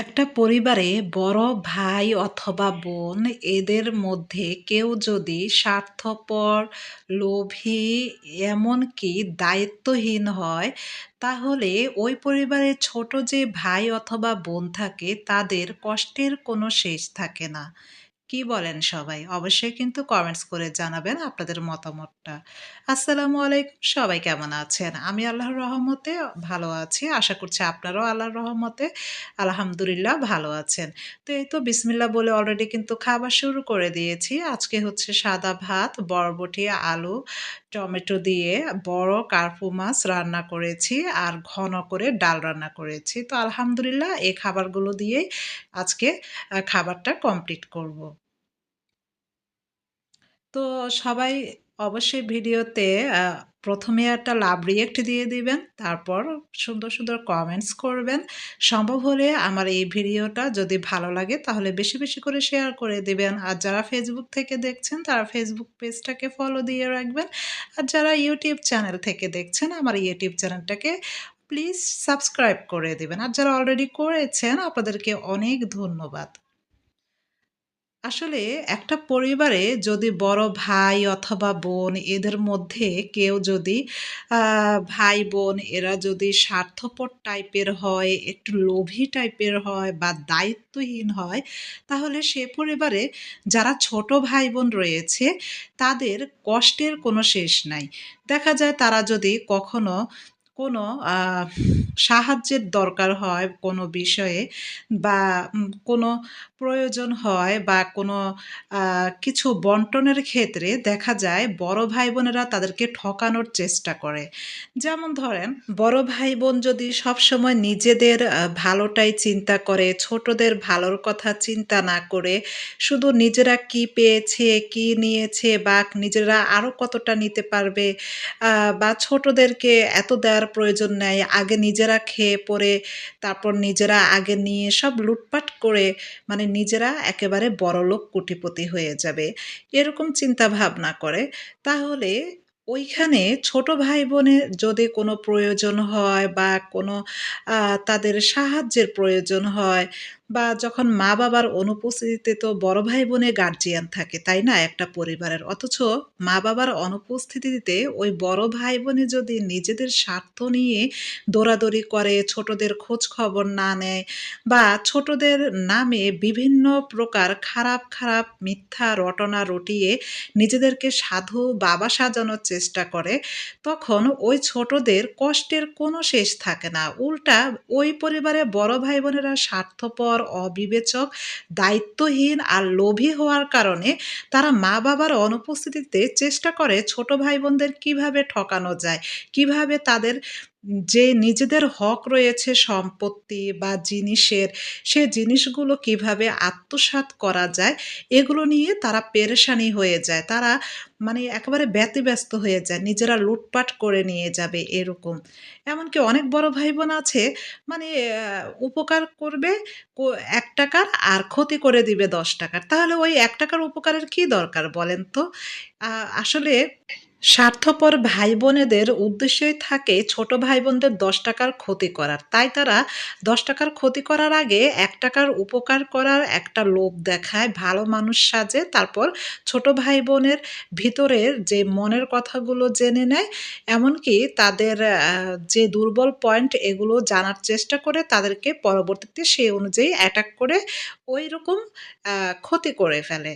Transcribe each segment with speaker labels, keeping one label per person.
Speaker 1: একটা পরিবারে বড় ভাই অথবা বোন এদের মধ্যে কেউ যদি স্বার্থপর, লোভী এমনকি দায়িত্বহীন হয়, তাহলে ওই পরিবারে ছোট যে ভাই অথবা বোন থাকে তাদের কষ্টের কোনো শেষ থাকে না। কি বলেন সবাই? অবশ্যই কিন্তু কমেন্টস করে জানাবেন আপনাদের মতামতটা। আসসালামু আলাইকুম। সবাই কেমন আছেন? আমি আল্লাহর রহমতে ভালো আছি। আশা করছি আপনারাও আল্লাহর রহমতে আলহামদুলিল্লাহ ভালো আছেন। তো এই তো বিসমিল্লাহ বলে অলরেডি কিন্তু খাবার শুরু করে দিয়েছি। আজকে হচ্ছে সাদা ভাত, বরবটি, আলু, টমেটো দিয়ে বড় কার্পু মাছ রান্না করেছি আর ঘন করে ডাল রান্না করেছি। তো আলহামদুলিল্লাহ এই খাবারগুলো দিয়েই আজকে খাবারটা কমপ্লিট করব। তো সবাই অবশ্যই ভিডিওতে প্রথমে একটা লাভ রিঅ্যাক্ট দিয়ে দিবেন। তারপর সুন্দর, সুন্দর কমেন্টস করবেন। সম্ভব হলে আমার এই ভিডিওটা যদি ভালো লাগে তাহলে বেশি, বেশি করে শেয়ার করে দিবেন। আর যারা ফেসবুক থেকে দেখছেন তারা ফেসবুক পেজটাকে ফলো দিয়ে রাখবেন। আর যারা ইউটিউব চ্যানেল থেকে দেখছেন আমার ইউটিউব চ্যানেলটাকে প্লিজ সাবস্ক্রাইব করে দিবেন। আর যারা অলরেডি করেছেন আপনাদেরকে অনেক ধন্যবাদ। আসলে একটা পরিবারে যদি বড় ভাই অথবা বোন এদের মধ্যে কেউ যদি আ ভাই-বোন এরা যদি স্বার্থপর টাইপের হয়, একটু লোভী টাইপের হয় বা দায়িত্বহীন হয়, তাহলে সে পরিবারে যারা ছোট ভাই-বোন রয়েছে তাদের কষ্টের কোনো শেষ নাই। দেখা যায় তারা যদি কখনো কোনো সাহায্যের দরকার হয় কোনো বিষয়ে বা কোনো প্রয়োজন হয় বা কোনো কিছু বন্টনের ক্ষেত্রে দেখা যায় বড় ভাই-বোনেরা তাদেরকে ঠকানোর চেষ্টা করে। যেমন ধরেন বড় ভাই-বোন যদি সবসময় নিজেদের ভালোটাই চিন্তা করে, ছোটদের ভালোর কথা চিন্তা না করে শুধু নিজেরা কি পেয়েছে, কি নিয়েছে বা নিজেরা আরও কতটা নিতে পারবে বা ছোটদেরকে এত দেওয়ার প্রয়োজন নেয় আগে নিজেরা খেয়ে পরে তারপর নিজেরা আগে নিয়ে সব লুটপাট করে মানে নিজেরা একেবারে বড়লোক কোটিপতি হয়ে যাবে। এরকম চিন্তা ভাবনা করে। তাহলে ওইখানে ছোট ভাই-বোনের যদি কোনো প্রয়োজন হয় বা কোনো তাদের সাহায্যের প্রয়োজন হয় বা যখন মা-বাবার অনুপস্থিতিতে তো বড় ভাই বোনে গার্জিয়ান থাকে, তাই না? একটা পরিবারের। অথচ মা-বাবার অনুপস্থিতিতে ওই বড় ভাই-বোনে যদি নিজেদের স্বার্থ নিয়ে দৌড়াদৌড়ি করে, ছোটদের খোঁজ খবর না নেয় বা ছোটদের নামে বিভিন্ন প্রকার খারাপ, খারাপ মিথ্যা রটনা রটিয়ে নিজেদেরকে সাধু বাবা সাজানোর চেষ্টা করে, তখন ওই ছোটদের কষ্টের কোনো শেষ থাকে না। উল্টা ওই পরিবারে বড় ভাই-বোনেরা স্বার্থপর, অবিবেচক, দায়িত্বহীন আর লোভী হওয়ার কারণে তারা মা-বাবার অনুপস্থিতিতে চেষ্টা করে ছোট ভাই-বোনদের কীভাবে ঠকানো যায়, কীভাবে তাদের যে নিজেদের হক রয়েছে সম্পত্তি বা জিনিসের, সে জিনিসগুলো কীভাবে আত্মসাৎ করা যায়, এগুলো নিয়ে তারা পেরেশানি হয়ে যায়। তারা মানে একেবারে ব্যতিব্যস্ত হয়ে যায়। নিজেরা লুটপাট করে নিয়ে যাবে এরকম। এমনকি অনেক বড় ভাই-বোন আছে মানে উপকার করবে কো ৳১ আর ক্ষতি করে দিবে ৳১০ তাহলে ওই এক টাকার উপকারের কি দরকার বলেন তো? আসলে স্বার্থপর ভাই-বোনেদের উদ্দেশ্যই থাকে ছোট ভাই-বোনদের দশ টাকার ক্ষতি করার। তাই তারা দশ টাকার ক্ষতি করার আগে এক টাকার উপকার করার একটা লোভ দেখায়, ভালো মানুষ সাজে। তারপর ছোট ভাই-বোনের ভিতরের যে মনের কথাগুলো জেনে নেয়, এমনকি তাদের যে দুর্বল পয়েন্ট এগুলো জানার চেষ্টা করে তাদেরকে পরবর্তীতে সেই অনুযায়ী অ্যাটাক করে ঐরকম আ ক্ষতি করে ফেলে।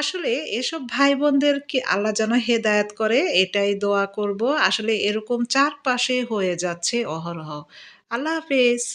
Speaker 1: আসলে এসব ভাই-বোনদেরকে আল্লাহ যেন হেদায়েত করে এটাই দোয়া করব। আসলে এরকম চারপাশে হয়ে যাচ্ছে অহরহ। আল্লাহ হাফেজ।